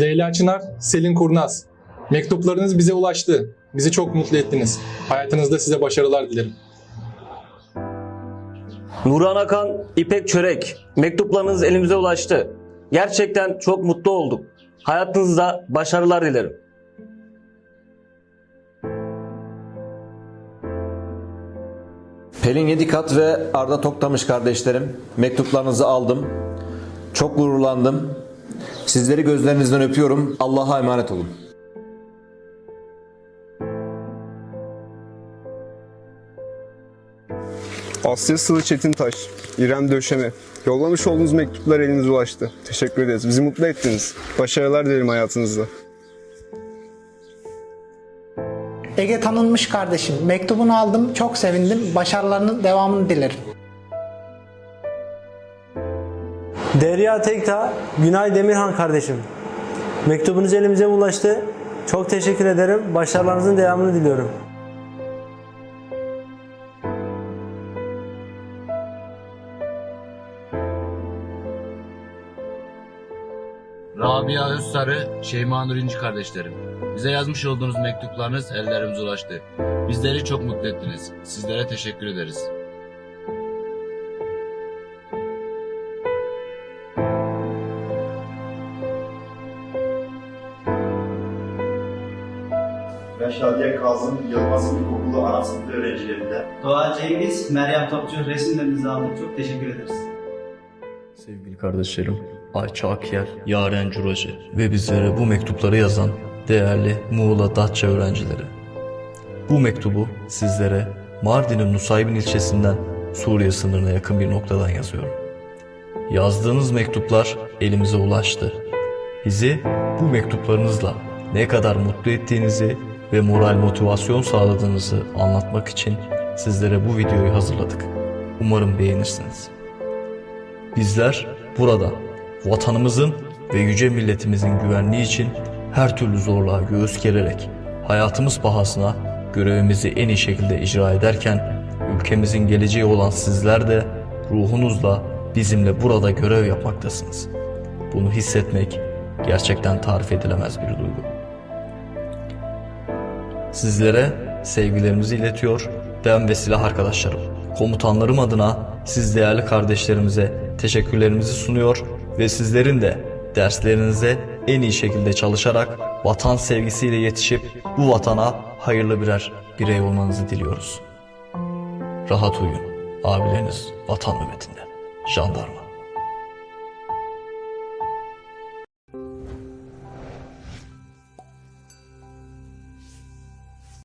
Leyla Çınar, Selin Kurnaz. Mektuplarınız bize ulaştı. Bizi çok mutlu ettiniz. Hayatınızda size başarılar dilerim. Nurhan Akan, İpek Çörek. Mektuplarınız elimize ulaştı. Gerçekten çok mutlu olduk. Hayatınızda başarılar dilerim. Pelin Yedikat ve Arda Toktamış kardeşlerim, mektuplarınızı aldım. Çok gururlandım. Sizleri gözlerinizden öpüyorum. Allah'a emanet olun. Asya Sılı Çetintaş, İrem Döşeme. Yollamış olduğunuz mektuplar elinize ulaştı. Teşekkür ederiz. Bizi mutlu ettiniz. Başarılar dilerim hayatınızda. Ege tanınmış kardeşim. Mektubunu aldım. Çok sevindim. Başarılarının devamını dilerim. Derya Tekta, Günay Demirhan kardeşim. Mektubunuz elimize ulaştı. Çok teşekkür ederim. Başarılarınızın devamını diliyorum. Rabia Özsarı, Şeyma Nur İnci kardeşlerim. Bize yazmış olduğunuz mektuplarınız ellerimize ulaştı. Bizleri çok mutlu ettiniz. Sizlere teşekkür ederiz. Ben Şadiye Kazım Yılmaz İlkokulu ana sınıfı öğrencilerinden. Doğa Cengiz, Meryem Topçu resimlerinizi aldık. Çok teşekkür ederiz. Sevgili kardeşlerim, Ayça Akyer, Yaren Curacı ve bizlere bu mektupları yazan değerli Muğla Datça öğrencileri. Bu mektubu sizlere Mardin'in Nusaybin ilçesinden Suriye sınırına yakın bir noktadan yazıyorum. Yazdığınız mektuplar elimize ulaştı. Bizi bu mektuplarınızla ne kadar mutlu ettiğinizi ve moral motivasyon sağladığınızı anlatmak için sizlere bu videoyu hazırladık. Umarım beğenirsiniz. Bizler burada vatanımızın ve yüce milletimizin güvenliği için her türlü zorluğa göğüs gererek hayatımız pahasına görevimizi en iyi şekilde icra ederken ülkemizin geleceği olan sizler de ruhunuzla bizimle burada görev yapmaktasınız. Bunu hissetmek gerçekten tarif edilemez bir duygu. Sizlere sevgilerimizi iletiyor, ben ve silah arkadaşlarım, komutanlarım adına siz değerli kardeşlerimize teşekkürlerimizi sunuyor ve sizlerin de derslerinize en iyi şekilde çalışarak vatan sevgisiyle yetişip bu vatana hayırlı birer birey olmanızı diliyoruz. Rahat uyuyun. Abileriniz vatan nöbetinde. Jandarma.